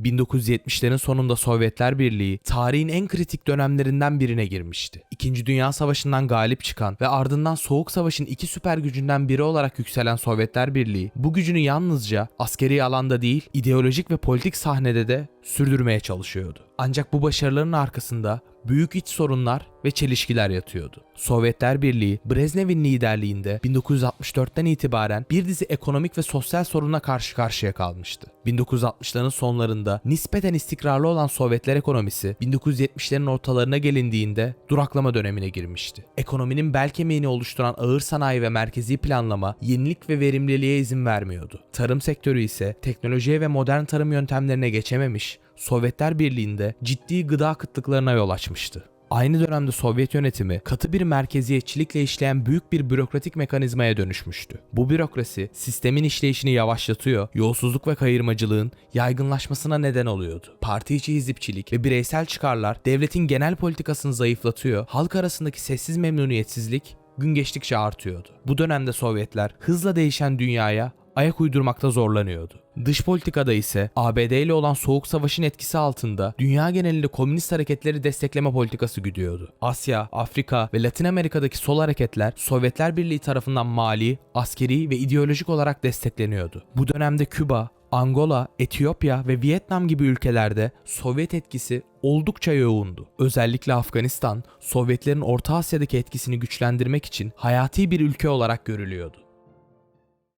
1970'lerin sonunda Sovyetler Birliği tarihin en kritik dönemlerinden birine girmişti. İkinci Dünya Savaşı'ndan galip çıkan ve ardından Soğuk Savaş'ın iki süper gücünden biri olarak yükselen Sovyetler Birliği bu gücünü yalnızca askeri alanda değil, ideolojik ve politik sahnede de sürdürmeye çalışıyordu. Ancak bu başarıların arkasında büyük iç sorunlar ve çelişkiler yatıyordu. Sovyetler Birliği, Brezhnev'in liderliğinde 1964'ten itibaren bir dizi ekonomik ve sosyal sorunla karşı karşıya kalmıştı. 1960'ların sonlarında nispeten istikrarlı olan Sovyetler ekonomisi 1970'lerin ortalarına gelindiğinde duraklama dönemine girmişti. Ekonominin bel kemiğini oluşturan ağır sanayi ve merkezi planlama yenilik ve verimliliğe izin vermiyordu. Tarım sektörü ise teknolojiye ve modern tarım yöntemlerine geçememiş, Sovyetler Birliği'nde ciddi gıda kıtlıklarına yol açmıştı. Aynı dönemde Sovyet yönetimi katı bir merkeziyetçilikle işleyen büyük bir bürokratik mekanizmaya dönüşmüştü. Bu bürokrasi sistemin işleyişini yavaşlatıyor, yolsuzluk ve kayırmacılığın yaygınlaşmasına neden oluyordu. Parti içi hizipçilik ve bireysel çıkarlar devletin genel politikasını zayıflatıyor, halk arasındaki sessiz memnuniyetsizlik gün geçtikçe artıyordu. Bu dönemde Sovyetler hızla değişen dünyaya ayak uydurmakta zorlanıyordu. Dış politikada ise ABD ile olan Soğuk Savaş'ın etkisi altında dünya genelinde komünist hareketleri destekleme politikası güdüyordu. Asya, Afrika ve Latin Amerika'daki sol hareketler Sovyetler Birliği tarafından mali, askeri ve ideolojik olarak destekleniyordu. Bu dönemde Küba, Angola, Etiyopya ve Vietnam gibi ülkelerde Sovyet etkisi oldukça yoğundu. Özellikle Afganistan, Sovyetlerin Orta Asya'daki etkisini güçlendirmek için hayati bir ülke olarak görülüyordu.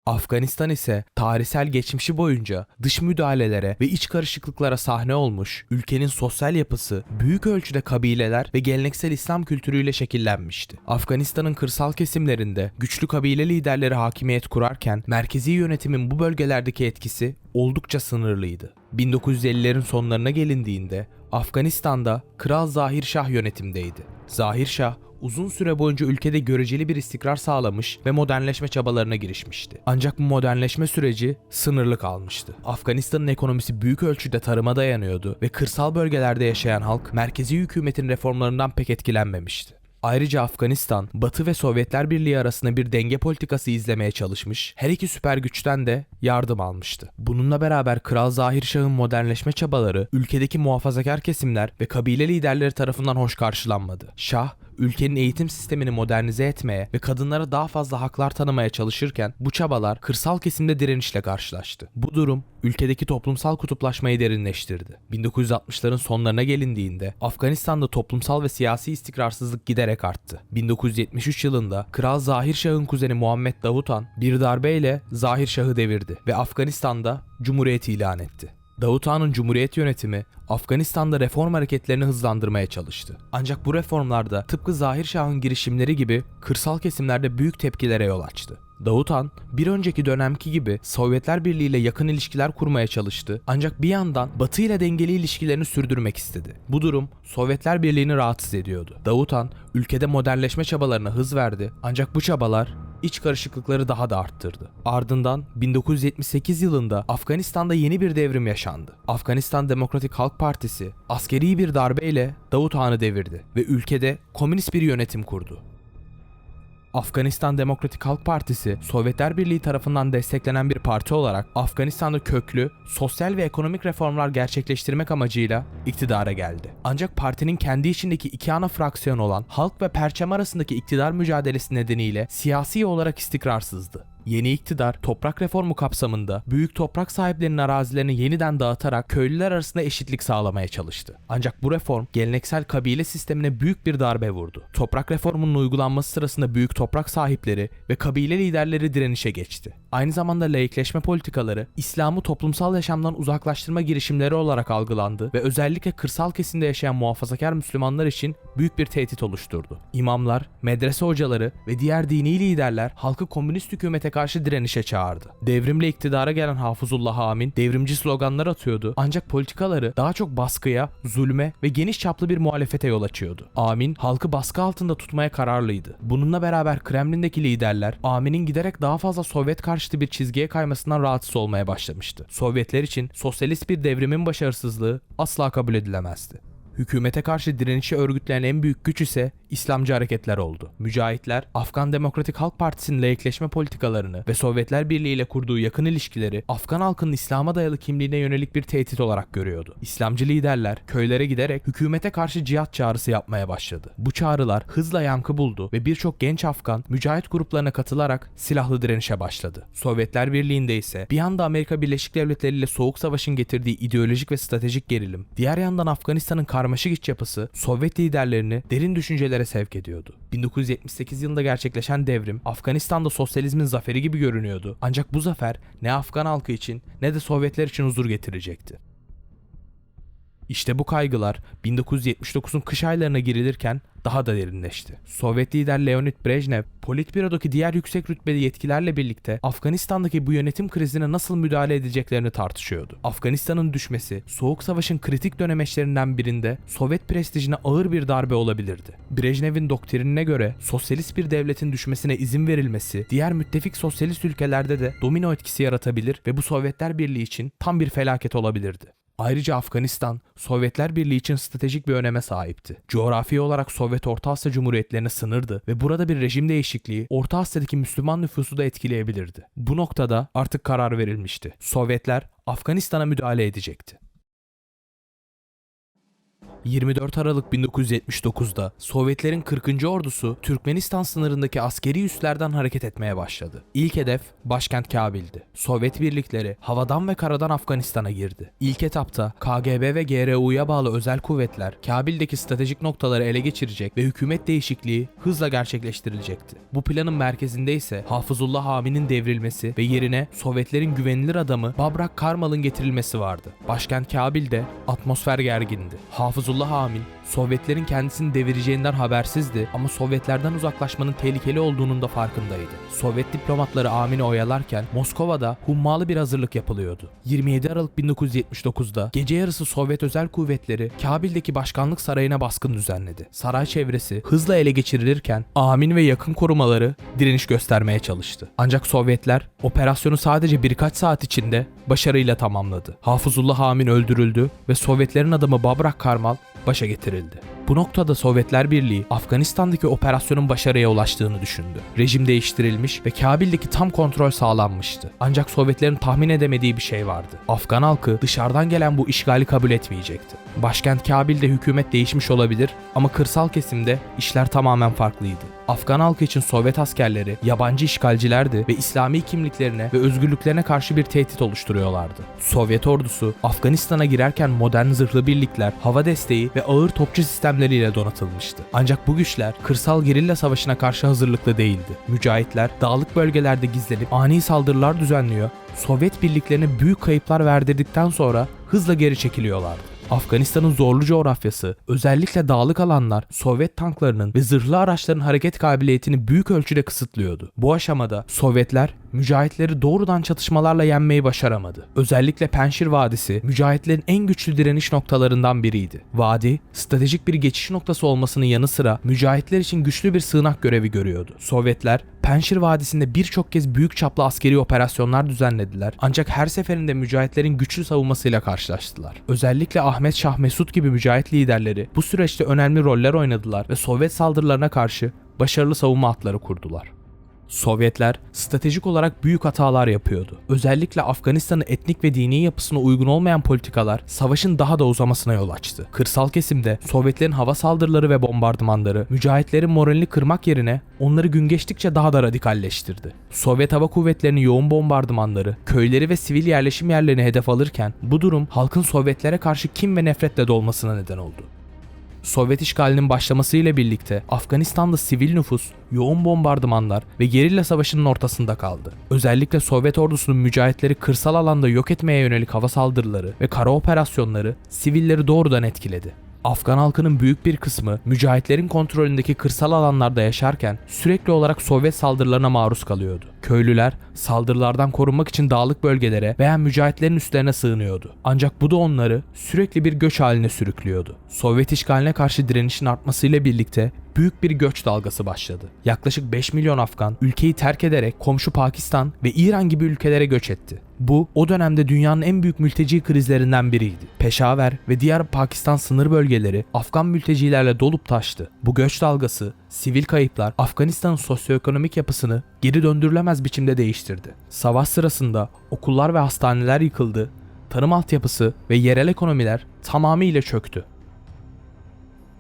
Afganistan ise tarihsel geçmişi boyunca dış müdahalelere ve iç karışıklıklara sahne olmuş, ülkenin sosyal yapısı büyük ölçüde kabileler ve geleneksel İslam kültürüyle şekillenmişti. Afganistan'ın kırsal kesimlerinde güçlü kabile liderleri hakimiyet kurarken merkezi yönetimin bu bölgelerdeki etkisi oldukça sınırlıydı. 1950'lerin sonlarına gelindiğinde Afganistan'da Kral Zahir Şah yönetimdeydi. Zahir Şah uzun süre boyunca ülkede göreceli bir istikrar sağlamış ve modernleşme çabalarına girişmişti. Ancak bu modernleşme süreci sınırlı kalmıştı. Afganistan'ın ekonomisi büyük ölçüde tarıma dayanıyordu ve kırsal bölgelerde yaşayan halk merkezi hükümetin reformlarından pek etkilenmemişti. Ayrıca Afganistan, Batı ve Sovyetler Birliği arasında bir denge politikası izlemeye çalışmış, her iki süper güçten de yardım almıştı. Bununla beraber Kral Zahir Şah'ın modernleşme çabaları ülkedeki muhafazakar kesimler ve kabile liderleri tarafından hoş karşılanmadı. Şah, ülkenin eğitim sistemini modernize etmeye ve kadınlara daha fazla haklar tanımaya çalışırken bu çabalar kırsal kesimde direnişle karşılaştı. Bu durum ülkedeki toplumsal kutuplaşmayı derinleştirdi. 1960'ların sonlarına gelindiğinde Afganistan'da toplumsal ve siyasi istikrarsızlık giderek arttı. 1973 yılında Kral Zahir Şah'ın kuzeni Muhammed Davut Han bir darbeyle Zahir Şah'ı devirdi ve Afganistan'da cumhuriyet ilan etti. Davut Han'ın Cumhuriyet yönetimi Afganistan'da reform hareketlerini hızlandırmaya çalıştı. Ancak bu reformlarda tıpkı Zahir Şah'ın girişimleri gibi kırsal kesimlerde büyük tepkilere yol açtı. Davut bir önceki dönemki gibi Sovyetler Birliği ile yakın ilişkiler kurmaya çalıştı ancak bir yandan Batı ile dengeli ilişkilerini sürdürmek istedi. Bu durum Sovyetler Birliği'ni rahatsız ediyordu. Davut ülkede modernleşme çabalarına hız verdi ancak bu çabalar iç karışıklıkları daha da arttırdı. Ardından 1978 yılında Afganistan'da yeni bir devrim yaşandı. Afganistan Demokratik Halk Partisi askeri bir darbeyle Davut devirdi ve ülkede komünist bir yönetim kurdu. Afganistan Demokratik Halk Partisi, Sovyetler Birliği tarafından desteklenen bir parti olarak Afganistan'da köklü, sosyal ve ekonomik reformlar gerçekleştirmek amacıyla iktidara geldi. Ancak partinin kendi içindeki iki ana fraksiyon olan halk ve perçem arasındaki iktidar mücadelesi nedeniyle siyasi olarak istikrarsızdı. Yeni iktidar toprak reformu kapsamında büyük toprak sahiplerinin arazilerini yeniden dağıtarak köylüler arasında eşitlik sağlamaya çalıştı. Ancak bu reform geleneksel kabile sistemine büyük bir darbe vurdu. Toprak reformunun uygulanması sırasında büyük toprak sahipleri ve kabile liderleri direnişe geçti. Aynı zamanda laikleşme politikaları İslam'ı toplumsal yaşamdan uzaklaştırma girişimleri olarak algılandı ve özellikle kırsal kesimde yaşayan muhafazakar Müslümanlar için büyük bir tehdit oluşturdu. İmamlar, medrese hocaları ve diğer dini liderler halkı komünist hükümete karşı direnişe çağırdı. Devrimle iktidara gelen Hafızullah Amin devrimci sloganlar atıyordu ancak politikaları daha çok baskıya, zulme ve geniş çaplı bir muhalefete yol açıyordu. Amin halkı baskı altında tutmaya kararlıydı. Bununla beraber Kremlin'deki liderler Amin'in giderek daha fazla Sovyet karşıtı bir çizgiye kaymasından rahatsız olmaya başlamıştı. Sovyetler için sosyalist bir devrimin başarısızlığı asla kabul edilemezdi. Hükümete karşı direnişi örgütleyen en büyük güç ise İslamcı hareketler oldu. Mücahitler, Afgan Demokratik Halk Partisi'nin laikleşme politikalarını ve Sovyetler Birliği ile kurduğu yakın ilişkileri Afgan halkının İslam'a dayalı kimliğine yönelik bir tehdit olarak görüyordu. İslamcı liderler köylere giderek hükümete karşı cihat çağrısı yapmaya başladı. Bu çağrılar hızla yankı buldu ve birçok genç Afgan mücahit gruplarına katılarak silahlı direnişe başladı. Sovyetler Birliği'nde ise bir yanda Amerika Birleşik Devletleri ile Soğuk Savaş'ın getirdiği ideolojik ve stratejik gerilim, diğer yandan Afganistan'ın karmaşık iç yapısı Sovyet liderlerini derin düşüncelere sevk ediyordu. 1978 yılında gerçekleşen devrim Afganistan'da sosyalizmin zaferi gibi görünüyordu. Ancak bu zafer ne Afgan halkı için ne de Sovyetler için huzur getirecekti. İşte bu kaygılar 1979'un kış aylarına girilirken daha da derinleşti. Sovyet lider Leonid Brejnev, Politbüro'daki diğer yüksek rütbeli yetkilerle birlikte Afganistan'daki bu yönetim krizine nasıl müdahale edeceklerini tartışıyordu. Afganistan'ın düşmesi, Soğuk Savaş'ın kritik dönemeçlerinden birinde Sovyet prestijine ağır bir darbe olabilirdi. Brejnev'in doktrinine göre sosyalist bir devletin düşmesine izin verilmesi, diğer müttefik sosyalist ülkelerde de domino etkisi yaratabilir ve bu Sovyetler Birliği için tam bir felaket olabilirdi. Ayrıca Afganistan, Sovyetler Birliği için stratejik bir öneme sahipti. Coğrafi olarak Sovyet Orta Asya Cumhuriyetlerine sınırdı ve burada bir rejim değişikliği Orta Asya'daki Müslüman nüfusu da etkileyebilirdi. Bu noktada artık karar verilmişti. Sovyetler Afganistan'a müdahale edecekti. 24 Aralık 1979'da Sovyetlerin 40. ordusu Türkmenistan sınırındaki askeri üslerden hareket etmeye başladı. İlk hedef başkent Kabil'di. Sovyet birlikleri havadan ve karadan Afganistan'a girdi. İlk etapta KGB ve GRU'ya bağlı özel kuvvetler Kabil'deki stratejik noktaları ele geçirecek ve hükümet değişikliği hızla gerçekleştirilecekti. Bu planın merkezinde ise Hafızullah Hami'nin devrilmesi ve yerine Sovyetlerin güvenilir adamı Babrak Karmal'ın getirilmesi vardı. Başkent Kabil'de atmosfer gergindi. Hafızullah Amin Sovyetlerin kendisini devireceğinden habersizdi ama Sovyetlerden uzaklaşmanın tehlikeli olduğunun da farkındaydı. Sovyet diplomatları Amin'i oyalarken Moskova'da hummalı bir hazırlık yapılıyordu. 27 Aralık 1979'da gece yarısı Sovyet özel kuvvetleri Kabil'deki başkanlık sarayına baskın düzenledi. Saray çevresi hızla ele geçirilirken Amin ve yakın korumaları direniş göstermeye çalıştı. Ancak Sovyetler operasyonu sadece birkaç saat içinde başarıyla tamamladı. Hafızullah Amin öldürüldü ve Sovyetlerin adamı Babrak Karmal başa getirildi. Bu noktada Sovyetler Birliği Afganistan'daki operasyonun başarıya ulaştığını düşündü. Rejim değiştirilmiş ve Kabil'deki tam kontrol sağlanmıştı. Ancak Sovyetlerin tahmin edemediği bir şey vardı. Afgan halkı dışarıdan gelen bu işgali kabul etmeyecekti. Başkent Kabil'de hükümet değişmiş olabilir ama kırsal kesimde işler tamamen farklıydı. Afgan halkı için Sovyet askerleri yabancı işgalcilerdi ve İslami kimliklerine ve özgürlüklerine karşı bir tehdit oluşturuyorlardı. Sovyet ordusu Afganistan'a girerken modern zırhlı birlikler, hava desteği ve ağır topçu sistemleriyle donatılmıştı. Ancak bu güçler kırsal gerilla savaşına karşı hazırlıklı değildi. Mücahitler dağlık bölgelerde gizlenip ani saldırılar düzenliyor, Sovyet birliklerine büyük kayıplar verdirdikten sonra hızla geri çekiliyorlardı. Afganistan'ın zorlu coğrafyası, özellikle dağlık alanlar Sovyet tanklarının ve zırhlı araçların hareket kabiliyetini büyük ölçüde kısıtlıyordu. Bu aşamada Sovyetler mücahitleri doğrudan çatışmalarla yenmeyi başaramadı. Özellikle Penşir Vadisi mücahitlerin en güçlü direniş noktalarından biriydi. Vadi, stratejik bir geçiş noktası olmasının yanı sıra mücahitler için güçlü bir sığınak görevi görüyordu. Sovyetler Penşir Vadisi'nde birçok kez büyük çaplı askeri operasyonlar düzenlediler ancak her seferinde mücahitlerin güçlü savunmasıyla karşılaştılar. Özellikle Ahmet Şah Mesut gibi mücahit liderleri bu süreçte önemli roller oynadılar ve Sovyet saldırılarına karşı başarılı savunma hatları kurdular. Sovyetler stratejik olarak büyük hatalar yapıyordu. Özellikle Afganistan'ın etnik ve dini yapısına uygun olmayan politikalar savaşın daha da uzamasına yol açtı. Kırsal kesimde Sovyetlerin hava saldırıları ve bombardımanları mücahitlerin moralini kırmak yerine onları gün geçtikçe daha da radikalleştirdi. Sovyet hava kuvvetlerinin yoğun bombardımanları köyleri ve sivil yerleşim yerlerini hedef alırken bu durum halkın Sovyetlere karşı kim ve nefretle dolmasına neden oldu. Sovyet işgalinin başlamasıyla birlikte Afganistan'da sivil nüfus, yoğun bombardımanlar ve gerilla savaşının ortasında kaldı. Özellikle Sovyet ordusunun mücahitleri kırsal alanda yok etmeye yönelik hava saldırıları ve kara operasyonları sivilleri doğrudan etkiledi. Afgan halkının büyük bir kısmı mücahitlerin kontrolündeki kırsal alanlarda yaşarken sürekli olarak Sovyet saldırılarına maruz kalıyordu. Köylüler saldırılardan korunmak için dağlık bölgelere veya mücahitlerin üstlerine sığınıyordu. Ancak bu da onları sürekli bir göç haline sürüklüyordu. Sovyet işgaline karşı direnişin artmasıyla birlikte büyük bir göç dalgası başladı. Yaklaşık 5 milyon Afgan ülkeyi terk ederek komşu Pakistan ve İran gibi ülkelere göç etti. Bu o dönemde dünyanın en büyük mülteci krizlerinden biriydi. Peşaver ve diğer Pakistan sınır bölgeleri Afgan mültecilerle dolup taştı. Bu göç dalgası, sivil kayıplar Afganistan'ın sosyoekonomik yapısını geri döndürülemez biçimde değiştirdi. Savaş sırasında okullar ve hastaneler yıkıldı, tarım altyapısı ve yerel ekonomiler tamamıyla çöktü.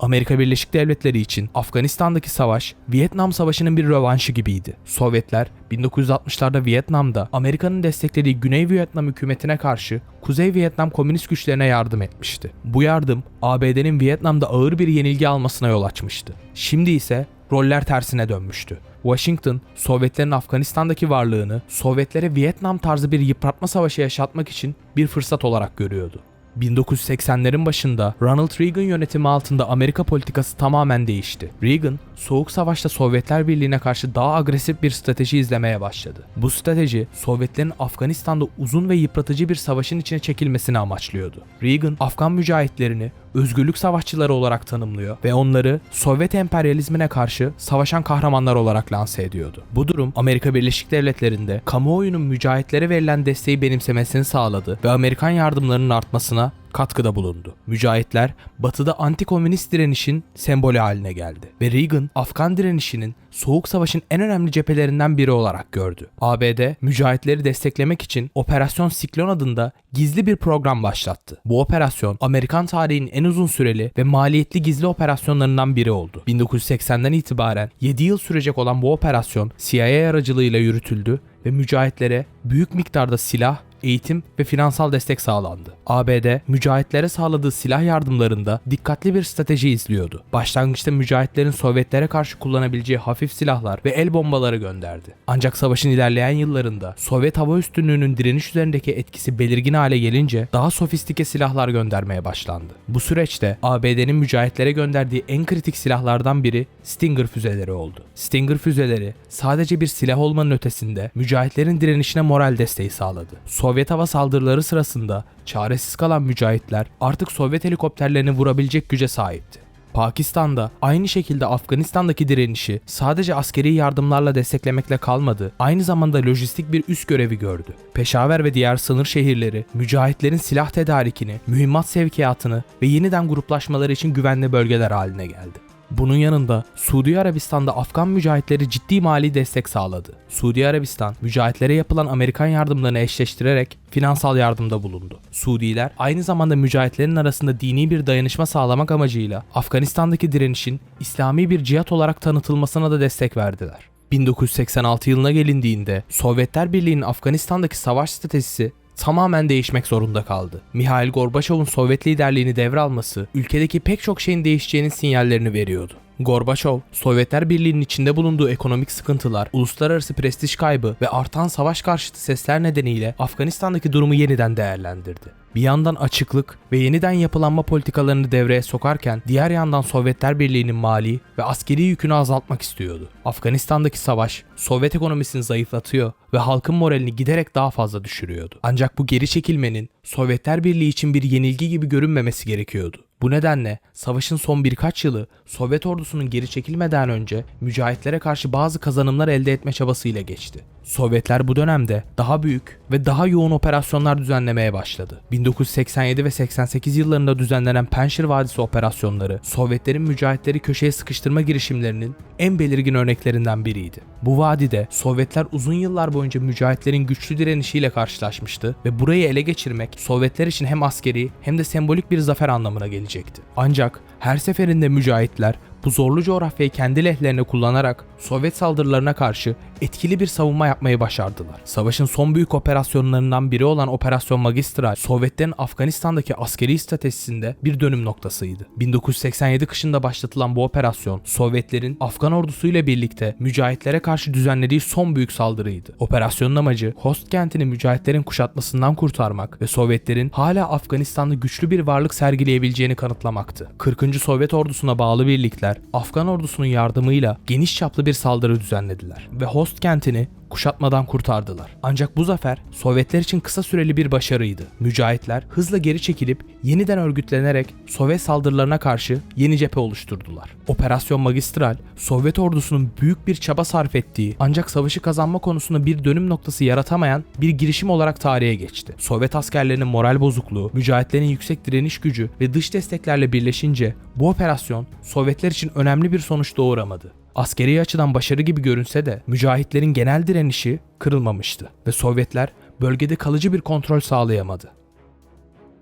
Amerika Birleşik Devletleri için Afganistan'daki savaş Vietnam Savaşı'nın bir rövanşı gibiydi. Sovyetler 1960'larda Vietnam'da Amerika'nın desteklediği Güney Vietnam hükümetine karşı Kuzey Vietnam komünist güçlerine yardım etmişti. Bu yardım ABD'nin Vietnam'da ağır bir yenilgi almasına yol açmıştı. Şimdi ise roller tersine dönmüştü. Washington, Sovyetlerin Afganistan'daki varlığını Sovyetlere Vietnam tarzı bir yıpratma savaşı yaşatmak için bir fırsat olarak görüyordu. 1980'lerin başında Ronald Reagan yönetimi altında Amerika politikası tamamen değişti. Reagan, Soğuk Savaş'ta Sovyetler Birliği'ne karşı daha agresif bir strateji izlemeye başladı. Bu strateji, Sovyetlerin Afganistan'da uzun ve yıpratıcı bir savaşın içine çekilmesini amaçlıyordu. Reagan, Afgan mücahitlerini özgürlük savaşçıları olarak tanımlıyor ve onları Sovyet emperyalizmine karşı savaşan kahramanlar olarak lanse ediyordu. Bu durum Amerika Birleşik Devletleri'nde kamuoyunun mücahitlere verilen desteği benimsemesini sağladı ve Amerikan yardımlarının artmasına katkıda bulundu. Mücahitler batıda anti-komünist direnişin sembolü haline geldi ve Reagan Afgan direnişinin Soğuk Savaş'ın en önemli cephelerinden biri olarak gördü. ABD mücahitleri desteklemek için Operasyon Siklon adında gizli bir program başlattı. Bu operasyon Amerikan tarihinin en uzun süreli ve maliyetli gizli operasyonlarından biri oldu. 1980'den itibaren 7 yıl sürecek olan bu operasyon CIA aracılığıyla yürütüldü ve mücahitlere büyük miktarda silah, eğitim ve finansal destek sağlandı. ABD, mücahitlere sağladığı silah yardımlarında dikkatli bir strateji izliyordu. Başlangıçta mücahitlerin Sovyetlere karşı kullanabileceği hafif silahlar ve el bombaları gönderdi. Ancak savaşın ilerleyen yıllarında Sovyet hava üstünlüğünün direniş üzerindeki etkisi belirgin hale gelince daha sofistike silahlar göndermeye başlandı. Bu süreçte ABD'nin mücahitlere gönderdiği en kritik silahlardan biri Stinger füzeleri oldu. Stinger füzeleri sadece bir silah olmanın ötesinde mücahitlerin direnişine moral desteği sağladı. Sovyet hava saldırıları sırasında çaresiz kalan mücahitler artık Sovyet helikopterlerini vurabilecek güce sahipti. Pakistan'da aynı şekilde Afganistan'daki direnişi sadece askeri yardımlarla desteklemekle kalmadı, aynı zamanda lojistik bir üst görevi gördü. Peşaver ve diğer sınır şehirleri mücahitlerin silah tedarikini, mühimmat sevkiyatını ve yeniden gruplaşmaları için güvenli bölgeler haline geldi. Bunun yanında Suudi Arabistan'da Afgan mücahitleri ciddi mali destek sağladı. Suudi Arabistan, mücahitlere yapılan Amerikan yardımlarını eşleştirerek finansal yardımda bulundu. Suudiler aynı zamanda mücahitlerin arasında dini bir dayanışma sağlamak amacıyla Afganistan'daki direnişin İslami bir cihat olarak tanıtılmasına da destek verdiler. 1986 yılına gelindiğinde Sovyetler Birliği'nin Afganistan'daki savaş stratejisi tamamen değişmek zorunda kaldı. Mihail Gorbaçov'un Sovyet liderliğini devralması ülkedeki pek çok şeyin değişeceğinin sinyallerini veriyordu. Gorbaçov, Sovyetler Birliği'nin içinde bulunduğu ekonomik sıkıntılar, uluslararası prestij kaybı ve artan savaş karşıtı sesler nedeniyle Afganistan'daki durumu yeniden değerlendirdi. Bir yandan açıklık ve yeniden yapılanma politikalarını devreye sokarken diğer yandan Sovyetler Birliği'nin mali ve askeri yükünü azaltmak istiyordu. Afganistan'daki savaş Sovyet ekonomisini zayıflatıyor ve halkın moralini giderek daha fazla düşürüyordu. Ancak bu geri çekilmenin Sovyetler Birliği için bir yenilgi gibi görünmemesi gerekiyordu. Bu nedenle savaşın son birkaç yılı Sovyet ordusunun geri çekilmeden önce mücahitlere karşı bazı kazanımlar elde etme çabasıyla geçti. Sovyetler bu dönemde daha büyük ve daha yoğun operasyonlar düzenlemeye başladı. 1987 ve 88 yıllarında düzenlenen Penşir Vadisi operasyonları Sovyetlerin mücahitleri köşeye sıkıştırma girişimlerinin en belirgin örneklerinden biriydi. Bu vadide Sovyetler uzun yıllar boyunca mücahitlerin güçlü direnişiyle karşılaşmıştı ve burayı ele geçirmek Sovyetler için hem askeri hem de sembolik bir zafer anlamına gelecekti. Ancak her seferinde mücahitler bu zorlu coğrafyayı kendi lehlerine kullanarak Sovyet saldırılarına karşı etkili bir savunma yapmayı başardılar. Savaşın son büyük operasyonlarından biri olan Operasyon Magistral, Sovyetlerin Afganistan'daki askeri stratejisinde bir dönüm noktasıydı. 1987 kışında başlatılan bu operasyon, Sovyetlerin Afgan ordusuyla birlikte mücahitlere karşı düzenlediği son büyük saldırıydı. Operasyonun amacı Host kentini mücahitlerin kuşatmasından kurtarmak ve Sovyetlerin hala Afganistan'da güçlü bir varlık sergileyebileceğini kanıtlamaktı. 40. Sovyet ordusuna bağlı birlikler Afgan ordusunun yardımıyla geniş çaplı bir saldırı düzenlediler ve Host kentini kuşatmadan kurtardılar. Ancak bu zafer Sovyetler için kısa süreli bir başarıydı. Mücahitler hızla geri çekilip yeniden örgütlenerek Sovyet saldırılarına karşı yeni cephe oluşturdular. Operasyon Magistral, Sovyet ordusunun büyük bir çaba sarf ettiği ancak savaşı kazanma konusunda bir dönüm noktası yaratamayan bir girişim olarak tarihe geçti. Sovyet askerlerinin moral bozukluğu, mücahitlerin yüksek direniş gücü ve dış desteklerle birleşince bu operasyon Sovyetler için önemli bir sonuç doğuramadı. Askeri açıdan başarı gibi görünse de mücahitlerin genel direnişi kırılmamıştı ve Sovyetler bölgede kalıcı bir kontrol sağlayamadı.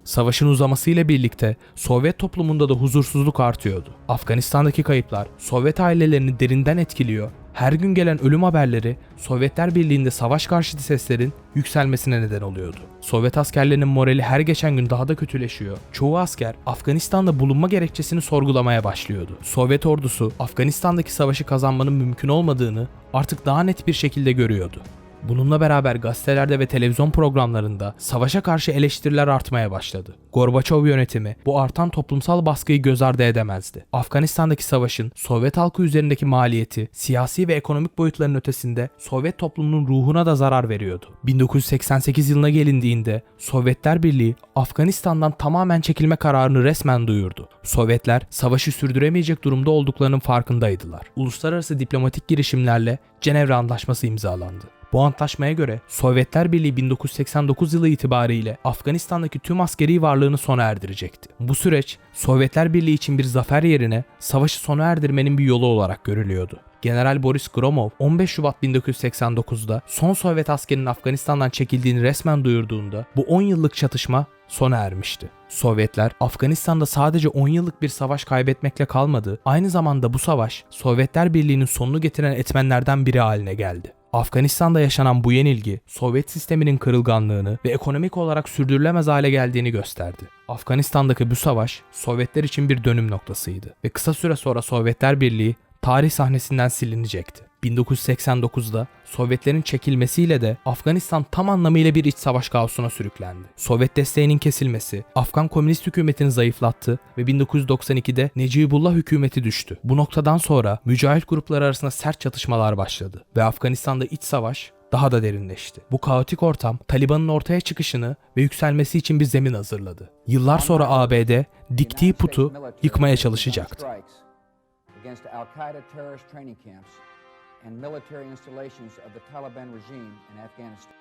Savaşın uzamasıyla birlikte Sovyet toplumunda da huzursuzluk artıyordu. Afganistan'daki kayıplar Sovyet ailelerini derinden etkiliyor. Her gün gelen ölüm haberleri Sovyetler Birliği'nde savaş karşıtı seslerin yükselmesine neden oluyordu. Sovyet askerlerinin morali her geçen gün daha da kötüleşiyor. Çoğu asker Afganistan'da bulunma gerekçesini sorgulamaya başlıyordu. Sovyet ordusu Afganistan'daki savaşı kazanmanın mümkün olmadığını artık daha net bir şekilde görüyordu. Bununla beraber gazetelerde ve televizyon programlarında savaşa karşı eleştiriler artmaya başladı. Gorbaçov yönetimi bu artan toplumsal baskıyı göz ardı edemezdi. Afganistan'daki savaşın Sovyet halkı üzerindeki maliyeti, siyasi ve ekonomik boyutların ötesinde Sovyet toplumunun ruhuna da zarar veriyordu. 1988 yılına gelindiğinde Sovyetler Birliği Afganistan'dan tamamen çekilme kararını resmen duyurdu. Sovyetler savaşı sürdüremeyecek durumda olduklarının farkındaydılar. Uluslararası diplomatik girişimlerle Cenevre Antlaşması imzalandı. Bu antlaşmaya göre Sovyetler Birliği 1989 yılı itibariyle Afganistan'daki tüm askeri varlığını sona erdirecekti. Bu süreç Sovyetler Birliği için bir zafer yerine savaşı sona erdirmenin bir yolu olarak görülüyordu. General Boris Gromov 15 Şubat 1989'da son Sovyet askerinin Afganistan'dan çekildiğini resmen duyurduğunda bu 10 yıllık çatışma sona ermişti. Sovyetler Afganistan'da sadece 10 yıllık bir savaş kaybetmekle kalmadı, aynı zamanda bu savaş Sovyetler Birliği'nin sonunu getiren etmenlerden biri haline geldi. Afganistan'da yaşanan bu yenilgi, Sovyet sisteminin kırılganlığını ve ekonomik olarak sürdürülemez hale geldiğini gösterdi. Afganistan'daki bu savaş, Sovyetler için bir dönüm noktasıydı ve kısa süre sonra Sovyetler Birliği tarih sahnesinden silinecekti. 1989'da Sovyetlerin çekilmesiyle de Afganistan tam anlamıyla bir iç savaş kaosuna sürüklendi. Sovyet desteğinin kesilmesi, Afgan komünist hükümetini zayıflattı ve 1992'de Necibullah hükümeti düştü. Bu noktadan sonra mücahit gruplar arasında sert çatışmalar başladı ve Afganistan'da iç savaş daha da derinleşti. Bu kaotik ortam Taliban'ın ortaya çıkışını ve yükselmesi için bir zemin hazırladı. Yıllar sonra ABD diktiği putu yıkmaya çalışacaktı. Against Al-Qaeda terrorist training camps and military installations of the Taliban regime in Afghanistan.